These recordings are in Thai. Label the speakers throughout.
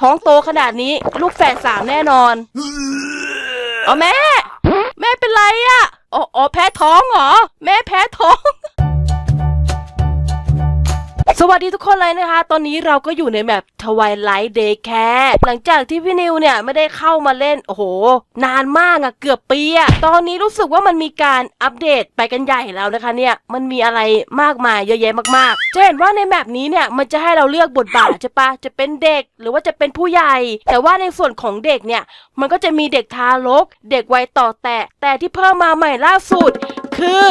Speaker 1: ท้องโตขนาดนี้ ลูกแฝดสามแน่นอนเอาแม่ แม่เป็นไรอะอ๋ออ๋อแพ้ท้องเหรอ แม่แพ้ท้อง สวัสดีทุกคนเลยนะคะ ตอนนี้เราก็อยู่ในแมปทวายไลท์เดย์แคร์หลังจากที่พี่นิวเนี่ยไม่ได้เข้ามาเล่น โอ้โห นานมากอะเกือบปีอะตอนนี้รู้สึกว่ามันมีการอัปเดตไปกันใหญ่แล้วนะคะเนี่ย มันมีอะไรมากมายเยอะแยะมากๆ จะเห็นว่าในแมปนี้เนี่ยมันจะให้เราเลือกบทบาทใช่ปะจะเป็นเด็กหรือว่าจะเป็นผู้ใหญ่ แต่ว่าในส่วนของเด็กเนี่ย มันก็จะมีเด็กทารก เด็กวัยต่อแตะแต่ที่เพิ่มมาใหม่ล่าสุด คือ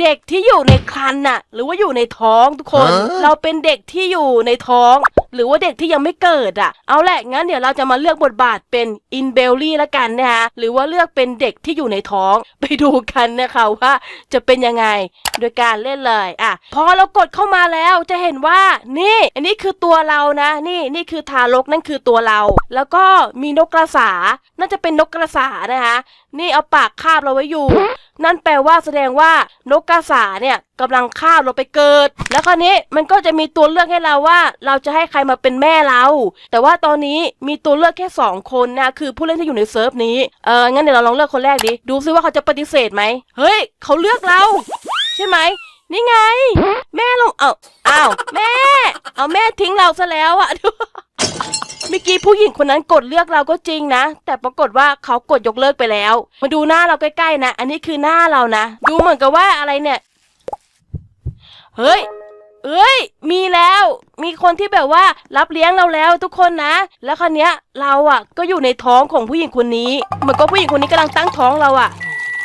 Speaker 1: เด็กที่อยู่ในครรภ์น่ะ หรือว่าอยู่ในท้องทุกคน
Speaker 2: ฮะ
Speaker 1: เราเป็นเด็กที่อยู่ในท้อง หรือว่าเด็กที่ยังไม่เกิดอะ เอาแหละงั้นเดี๋ยวเราจะมาเลือกบทบาทเป็นอินเบลลี่ละกันนะคะหรือว่าเลือกเป็นเด็กที่อยู่ในท้อง ไปดูกันนะคะว่าจะเป็นยังไงโดยการเล่นเลยอะพอเรากดเข้ามาแล้วจะเห็นว่านี่ อันนี้คือตัวเรานะ นี่นี่คือทารกนั่นคือตัวเรา แล้วก็มีนกกระสาน่าจะเป็นนกกระสานะคะนี่เอาปากคาบเราไว้อยู่ นั่นแปลว่าแสดงว่านกกระสาเนี่ยกำลังคาบเราไปเกิด แล้วคราวนี้มันก็จะมีตัวเลือกให้เราว่า เราจะให้ใครมาเป็นแม่เรา แต่ว่าตอนนี้มีตัวเลือกแค่สองคนนะคือผู้เล่นที่อยู่ในเซิร์ฟนี้เอองั้นเดี๋ยวเราลองเลือกคนแรกดิดูซิว่าเขาจะปฏิเสธไหมเฮ้ย เขาเลือกเรา ใช่ไหมนี่ไง แม่เราเอาอ้าวแม่ เอาแม่ทิ้งเราซะแล้วอะ เมื่อกี้ผู้หญิงคนนั้นกดเลือกเราก็จริงนะ แต่ปรากฏว่าเขากดยกเลิกไปแล้ว มาดูหน้าเราใกล้ๆนะ อันนี้คือหน้าเรานะ ดูเหมือนกับว่าอะไรเนี่ย เฮ้ยเอ้ย มีแล้ว มีคนที่แบบว่ารับเลี้ยงเราแล้วทุกคนนะ แล้วคราวเนี้ยเราอะ ก็อยู่ในท้องของผู้หญิงคนนี้ เหมือนกับผู้หญิงคนนี้กำลังตั้งท้องเราอะ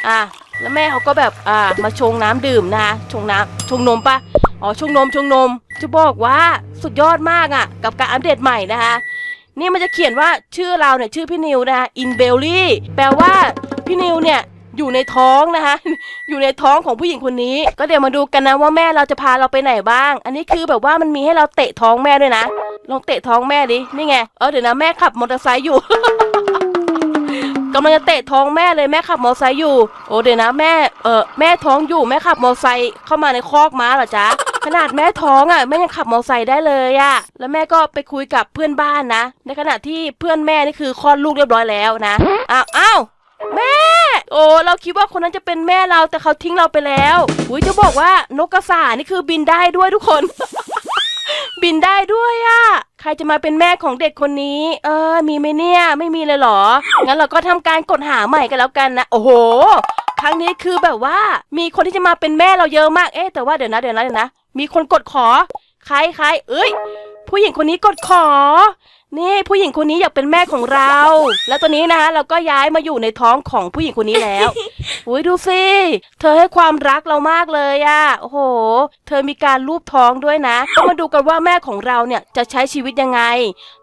Speaker 1: อะ แล้วแม่เขาก็แบบ อ่า มาชงน้ำดื่มนะคะชงน้ำชงนมปะอ๋อ ชงนม ชงนม จะบอกว่าสุดยอดมากอะ กับการอัปเดตใหม่นะคะ นี่มันจะเขียนว่าชื่อเราเนี่ยชื่อพี่นิวนะคะอินเบลลี่แปลว่าพี่นิวเนี่ยอยู่ในท้องนะคะ อยู่ในท้องของผู้หญิงคนนี้ ก็เดี๋ยวมาดูกันนะว่าแม่เราจะพาเราไปไหนบ้าง อันนี้คือแบบว่ามันมีให้เราเตะท้องแม่ด้วยนะ ลองเตะท้องแม่ดิ นี่ไง เออเดี๋ยวนะแม่ขับมอเตอร์ไซค์อยู่กำลังจะเตะท้องแม่เลยแม่ขับมอเตอร์ไซค์อยู่ โอ้เดี๋ยวนะแม่ เออแม่ท้องอยู่แม่ขับมอเตอร์ไซค์เข้ามาในคอกม้าเหรอจ๊ะ นาดแม่ท้องอะแม่ยังขับมอเตอร์ไซค์ได้เลยอะแล้วแม่ก็ไปคุยกับเพื่อนบ้านนะ ในขณะที่เพื่อนแม่นี่คือคลอดลูกเรียบร้อยแล้วนะอ้าวอ้าวแม่ โอ้เราคิดว่าคนนั้นจะเป็นแม่เราแต่เขาทิ้งเราไปแล้วอุ้ยจะบอกว่านกกระสานี่คือบินได้ด้วยทุกคน บินได้ด้วยอะใครจะมาเป็นแม่ของเด็กคนนี้ เออ มีไหมเนี่ย ไม่มีเลยเหรอ งั้นเราก็ทำการกดหาใหม่กันแล้วกันนะ โอ้โห ครั้งนี้คือแบบว่า มีคนที่จะมาเป็นแม่เราเยอะมาก เอ๊แต่ว่าเดี๋ยวนะ เดี๋ยวนะ เดี๋ยวนะ มีคนกดขอ ใครใครเอ้ย ผู้หญิงคนนี้กดขอ นี่ผู้หญิงคนนี้อยากเป็นแม่ของเรา แล้วตอนนี้นะคะเราก็ย้ายมาอยู่ในท้องของผู้หญิงคนนี้แล้ว อุ้ยดูสิ เธอให้ความรักเรามากเลยอะโอ้โห เธอมีการรูปท้องด้วยนะก็มาดูกันว่าแม่ของเราเนี่ยจะใช้ชีวิตยังไง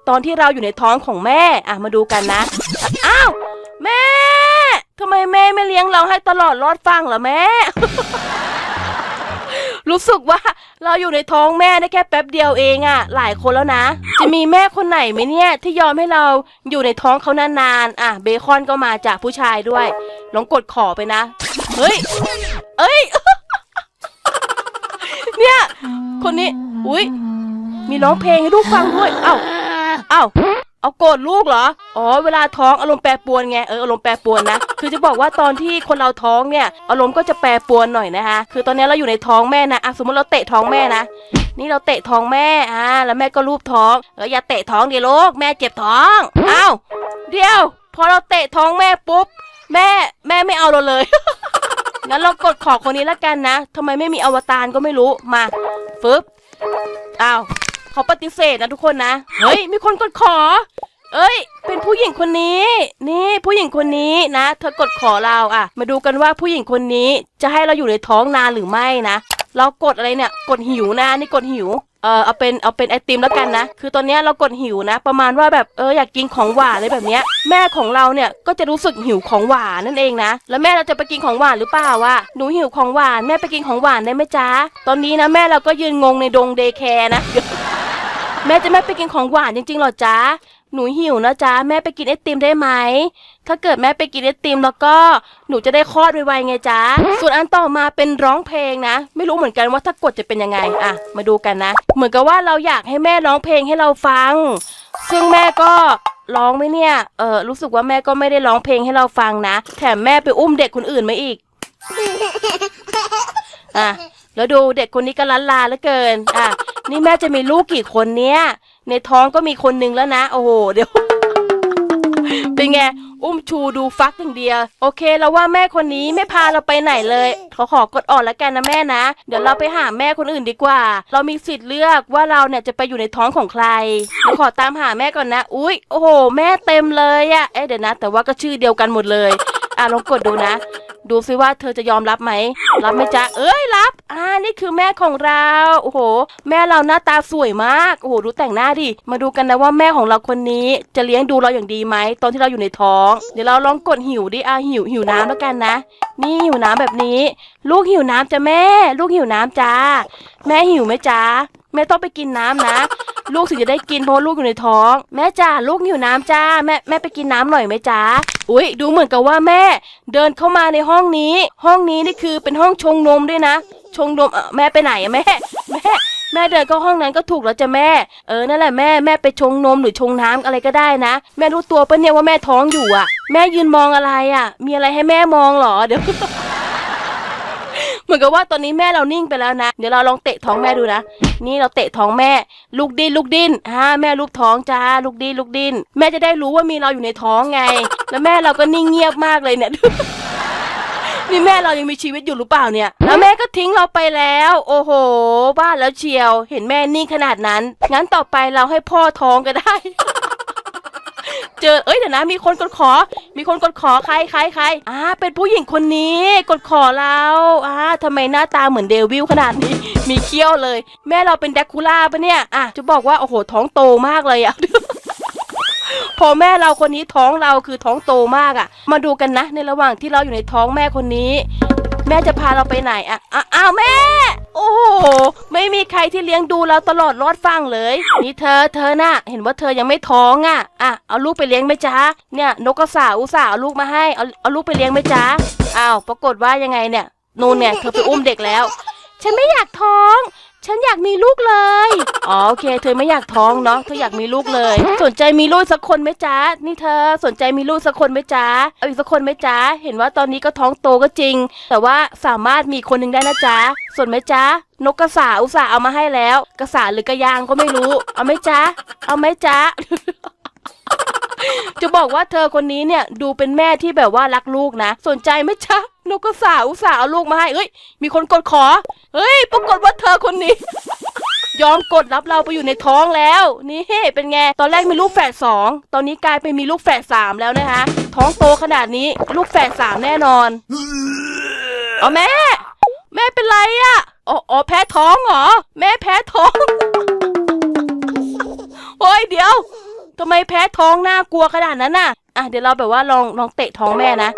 Speaker 1: ตอนที่เราอยู่ในท้องของแม่ อะมาดูกันนะอะอ้าว แม่ทำไมแม่ไม่เลี้ยงเราให้ตลอดรอดฟังเหรอแม่ รู้สึกว่าเราอยู่ในท้องแม่ได้แค่แป๊บเดียวเองอะหลายคนแล้วนะ จะมีแม่คนไหนไหมเนี่ย ที่ยอมให้เราอยู่ในท้องเขานานๆ อะ เบคอนก็มาจากผู้ชายด้วยลองกดขอไปนะ เฮ้ย เอ้ย เนี่ย คนนี้ อุ้ยมีร้องเพลงให้ลูกฟังด้วย เอ้า เอ้า เอาโกรธลูกเหรอ อ๋อ เวลาท้องอารมณ์แปรปรวนไง เออ อารมณ์แปรปรวนนะ คือจะบอกว่าตอนที่คนเราท้องเนี่ย อารมณ์ก็จะแปรปรวนหน่อยนะคะ คือตอนนี้เราอยู่ในท้องแม่นะอะสมมติเราเตะท้องแม่นะ นี่เราเตะท้องแม่ อ่า แล้วแม่ก็ลูบท้อง เออ อย่าเตะท้องดิลูก แม่เจ็บท้องเอ้าเดี๋ยว พอเราเตะท้องแม่ปุ๊บ แม่ แม่ไม่เอาเราเลย งั้นเรากดขอคนนี้ละกันนะทำไมไม่มีอวตารก็ไม่รู้ มา ฟึบ อ้าว เขาปฏิเสธนะทุกคนนะ เฮ้ย มีคนกดขอ เอ้ย เป็นผู้หญิงคนนี้ นี่ผู้หญิงคนนี้นะ เธอกดขอเราอะมาดูกันว่าผู้หญิงคนนี้จะให้เราอยู่ในท้องนานหรือไม่นะ เรากดอะไรเนี่ย กดหิวนะ นี่กดหิว เออเอาเป็นเอาเป็นไอติมแล้วกันนะ คือตอนนี้เรากดหิวนะ ประมาณว่าแบบเอออยากกินของหวานอะไรแบบเนี้ย แม่ของเราเนี่ยก็จะรู้สึกหิวของหวานนั่นเองนะ แล้วแม่เราจะไปกินของหวานหรือเปล่าวะหนูหิวของหวานแม่ไปกินของหวานได้ไหมจ๊ะ ตอนนี้นะแม่เราก็ยืนงงในดงเดย์แคร์นะ แม่จะไม่ไปกินของหวานจริงๆหรอจ๊ะ หนูหิวนะจ๊ะ แม่ไปกินไอติมได้ไหม ถ้าเกิดแม่ไปกินไอติมแล้วก็หนูจะได้คลอดไวๆไงจ๊ะ ส่วนอันต่อมาเป็นร้องเพลงนะ ไม่รู้เหมือนกันว่าถ้ากดจะเป็นยังไงอะมาดูกันนะ เหมือนกับว่าเราอยากให้แม่ร้องเพลงให้เราฟัง ซึ่งแม่ก็ร้องไหมเนี่ย เออรู้สึกว่าแม่ก็ไม่ได้ร้องเพลงให้เราฟังนะ แถมแม่ไปอุ้มเด็กคนอื่นมาอีก อะ แล้วดูเด็กคนนี้ก็ลันลาเหลือเกิน อะ นี่แม่จะมีลูกกี่คนเนี้ยในท้องก็มีคนนึงแล้วนะ โอ้โห เดี๋ยว เป็นไง อุ้มชูดูฟักอย่างเดียว โอเคแล้วว่าแม่คนนี้ไม่พาเราไปไหนเลย ขอขอกดอ่อดแล้วกันนะแม่นะ เดี๋ยวเราไปหาแม่คนอื่นดีกว่า เรามีสิทธิ์เลือกว่าเราเนี่ยจะไปอยู่ในท้องของใครเดี๋ยวขอตามหาแม่ก่อนนะ อุ๊ยโอ้โห แม่เต็มเลยอะเอ๊ะเดี๋ยวนะ แต่ว่าก็ชื่อเดียวกันหมดเลย อะลองกดดูนะ ดูซิว่าเธอจะยอมรับไหม รับไหมจ๊ะ เอ้ยรับ อ่า นี่คือแม่ของเรา โอ้โห แม่เราหน้าตาสวยมาก โอ้โห ดูแต่งหน้าดิ มาดูกันนะว่าแม่ของเราคนนี้จะเลี้ยงดูเราอย่างดีไหม ตอนที่เราอยู่ในท้อง เดี๋ยวเราลองกดหิวดิ อ่าหิวหิวน้ำแล้วกันนะ นี่หิวน้ำแบบนี้ ลูกหิวน้ำจ้ะแม่ ลูกหิวน้ำจ้า แม่หิวไหมจ๊ะ แม่ต้องไปกินน้ำนะ ลูกถึงจะได้กินเพราะลูกอยู่ในท้อง แม่จ้าลูกหิวน้ำจ้าแม่แม่ไปกินน้ำหน่อยไหมจ้าอุ้ยดูเหมือนกับว่าแม่ เดินเข้ามาในห้องนี้ ห้องนี้นี่คือเป็นห้องชงนมด้วยนะ ชงนมแม่ไปไหนอะแม่แม่แม่เดินเข้าห้องนั้นก็ถูกแล้วจ้ะแม่ เออ นั่นแหละแม่ แม่ไปชงนมหรือชงน้ำอะไรก็ได้นะ แม่รู้ตัวปะเนี่ยว่าแม่ท้องอยู่อะแม่ยืนมองอะไรอะมีอะไรให้แม่มองหรอ เดี๋ยว เหมือนกับว่าตอนนี้แม่เรานิ่งไปแล้วนะ เดี๋ยวเราลองเตะท้องแม่ดูนะ นี่เราเตะท้องแม่ ลูกดิ้นลูกดิ้นฮ่าแม่ลูกท้องจ้า ลูกดิ้นลูกดิ้น แม่จะได้รู้ว่ามีเราอยู่ในท้องไง แล้วแม่เราก็นิ่งเงียบมากเลยเนี่ยนี่แม่เรายังมีชีวิตอยู่หรือเปล่าเนี่ย แล้วแม่ก็ทิ้งเราไปแล้ว โอ้โห บ้านแล้วเชียว เห็นแม่นิ่งขนาดนั้น งั้นต่อไปเราให้พ่อท้องก็ได้ เจอเอ้ยเดี๋ยวนะ มีคนกดขอ มีคนกดขอใครใครใครอ่าเป็นผู้หญิงคนนี้ กดขอเราอ่าทำไมหน้าตาเหมือนเดวิลขนาดนี้ มีเขี้ยวเลย แม่เราเป็นแดกคูล่าปะเนี่ยอะจะบอกว่าโอ้โหท้องโตมากเลยอะพอแม่เราคนนี้ท้องเราคือท้องโตมากอะ่ะ มาดูกันนะ ในระหว่างที่เราอยู่ในท้องแม่คนนี้ แม่จะพาเราไปไหนอะ่ะอะอ้าวแม่ โอ้โห ไม่มีใครที่เลี้ยงดูเราตลอดรอดฟังเลย นี่เธอ เธอน่ะ เห็นว่าเธอยังไม่ท้องอะ่ะอะเอาลูกไปเลี้ยงไหมจ๊ะ เนี่ยนกกระสาอุตส่าห์เอาลูกมาให้ เอาเอาลูกไปเลี้ยงไหมจ๊ะ อ้าว ปรากฏว่ายังไงเนี่ย นูนเนี่ย เธอไปอุ้มเด็กแล้ว ฉันไม่อยากท้อง ฉันอยากมีลูกเลย อ๋อโอเค เธอไม่อยากท้องเนาะ เธออยากมีลูกเลย สนใจมีลูกสักคนไหมจ๊ะ นี่เธอสนใจมีลูกสักคนไหมจ๊ะ เอาอีกสักคนไหมจ๊ะ เห็นว่าตอนนี้ก็ท้องโตก็จริง แต่ว่าสามารถมีคนหนึ่งได้นะจ๊ะ สนไหมจ๊ะ นกกระสาอุตส่าห์เอามาให้แล้ว กระสาหรือกระยางก็ไม่รู้ เอาไหมจ๊ะ เอาไหมจ๊ะ จะบอกว่าเธอคนนี้เนี่ยดูเป็นแม่ที่แบบว่ารักลูกนะ สนใจไหมจ๊ะนกกระสาอุตส่าห์เอาลูกมาให้เอ้ย มีคนกดขอ เฮ้ย ปรากฏว่าเธอคนนี้ ยอมกดรับเราไปอยู่ในท้องแล้ว นี่เป็นไง ตอนแรกมีลูกแฝดสอง ตอนนี้กลายเป็นมีลูกแฝดสามแล้วนะคะ ท้องโตขนาดนี้ลูกแฝดสามแน่นอนเอาแม่ แม่เป็นไรอะอ๋ออ๋อแพ้ท้องเหรอ แม่แพ้ท้องโอ้ยเดี๋ยว ทำไมแพ้ท้องน่ากลัวขนาดนั้นน่ะ อะเดี๋ยวเราแบบว่าลองลองเตะท้องแม่นะ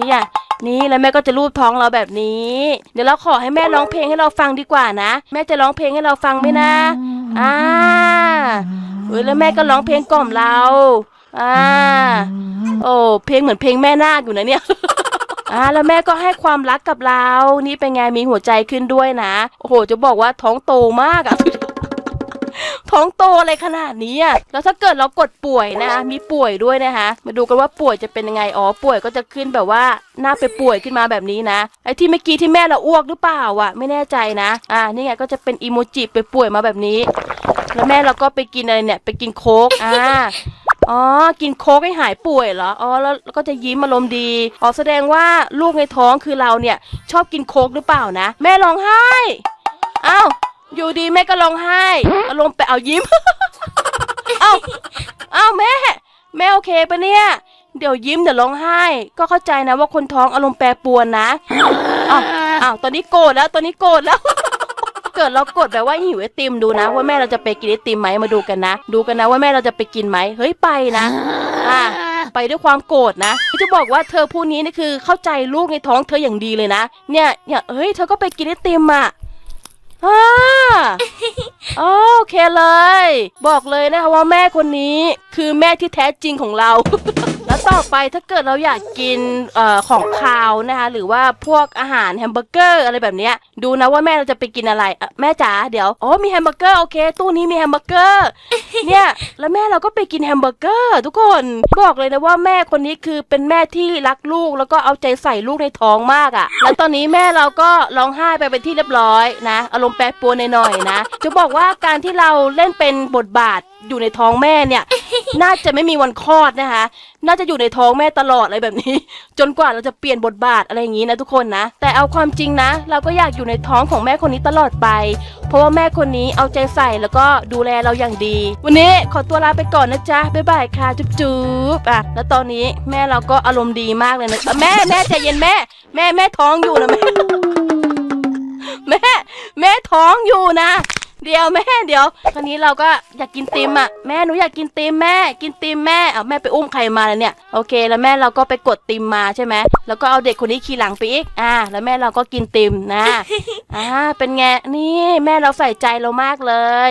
Speaker 1: นี่อะนี่แล้วแม่ก็จะรูปท้องเราแบบนี้ เดี๋ยวเราขอให้แม่ร้องเพลงให้เราฟังดีกว่านะ แม่จะร้องเพลงให้เราฟังไหมนะอ่าเฮ้ยแล้วแม่ก็ร้องเพลงกล่อมเราอ่าโอ้เพลงเหมือนเพลงแม่นาคอยู่นะเนี่ยอ่าแล้วแม่ก็ให้ความรักกับเรา นี่เป็นไงมีหัวใจขึ้นด้วยนะ โอ้โหจะบอกว่าท้องโตมากอะ ท้องโตอะไรขนาดนี้อะแล้วถ้าเกิดเรากดป่วยนะคะมีป่วยด้วยนะคะมาดูกันว่าป่วยจะเป็นยังไงอ๋อป่วยก็จะขึ้นแบบว่าหน้าไปป่วยขึ้นมาแบบนี้นะไอ้ที่เมื่อกี้ที่แม่เราอ้วกหรือเปล่าอะไม่แน่ใจนะ อ่านี่ไงก็จะเป็นอีโมจิไปป่วยมาแบบนี้ แล้วแม่เราก็ไปกินอะไรเนี่ยไปกินโค้กอ่าอ๋อ กินโค้กให้หายป่วยเหรอ อ๋อ แล้วก็จะยิ้มอารมณ์ดี อ๋อ แสดงว่าลูกในท้องคือเราเนี่ย ชอบกินโค้กหรือเปล่านะ แม่ร้องไห้เอ้า อยู่ดีแม่ก็ร้องไห้อารมณ์ไปเอายิ้ม เอ้าเอ้าแม่ แม่โอเคปะเนี่ย เดี๋ยวยิ้มเดี๋ยวร้องไห้ ก็เข้าใจนะว่าคนท้องอารมณ์แปรปรวนนะอ้าวอ้าวตอนนี้โกรธแล้วตอนนี้โกรธแล้ว เกิดเรากดแบบว่าหิวไอติมดูนะ ว่าแม่เราจะไปกินไอติมไหมมาดูกันนะ ดูกันนะว่าแม่เราจะไปกินไหมเฮ้ยไปนะอ่าไปด้วยความโกรธนะจะบอกว่าเธอผู้นี้นี่คือเข้าใจลูกในท้องเธออย่างดีเลยนะ เนี่ยเนี่ยเฮ้ยเธอก็ไปกินไอติมอะอ่า เคเลย บอกเลยนะคะว่าแม่คนนี้คือแม่ที่แท้จริงของเรา แล้วต่อไปถ้าเกิดเราอยากกินเอ่อของคาวนะคะหรือว่าพวกอาหารแฮมเบอร์เกอร์อะไรแบบเนี้ยดูนะว่าแม่เราจะไปกินอะไรอะแม่จ๋าเดี๋ยวอ๋อมีแฮมเบอร์เกอร์โอเคตู้นี้มีแฮมเบอร์เกอร์เนี่ยแล้วแม่เราก็ไปกินแฮมเบอร์เกอร์ทุกคนบอกเลยนะว่าแม่คนนี้คือเป็นแม่ที่รักลูกแล้วก็เอาใจใส่ลูกในท้องมากอะ่ะ แล้วตอนนี้แม่เราก็ร้องไห้ไปเป็นที่เรียบร้อยนะ อารมณ์แปรปรวนหน่อยๆนะ จะบอกว่าการที่เราเล่นเป็นบทบาทอยู่ในท้องแม่เนี่ย น่าจะไม่มีวันคลอดนะคะ น่าจะอยู่ในท้องแม่ตลอดอะไรแบบนี้ จนกว่าเราจะเปลี่ยนบทบาทอะไรอย่างนี้นะทุกคนนะ แต่เอาความจริงนะ เราก็อยากอยู่ในท้องของแม่คนนี้ตลอดไป เพราะว่าแม่คนนี้เอาใจใส่แล้วก็ดูแลเราอย่างดี วันนี้ขอตัวลาไปก่อนนะจ๊ะบ๊ายบายค่ะจุ๊บจุ๊บอะแล้วตอนนี้แม่เราก็อารมณ์ดีมากเลยนะอะแม่แม่ใจเย็นแม่ แม่แม่ท้องอยู่นะแม่แม่แม่ท้องอยู่นะ เดี๋ยวแม่เดี๋ยวตอนนี้เราก็อยากกินติมอะแม่หนูอยากกินติมแม่ กินติมแม่เอาแม่ไปอุ้มใครมาแล้วเนี่ยโอเค แล้วแม่เราก็ไปกดติมมาใช่ไหมแล้วก็เอาเด็กคนนี้ขี่หลังไปอีกอ่า แล้วแม่เราก็กินติมนะอ่าเป็นไงนี่แม่เราใส่ใจเรามากเลย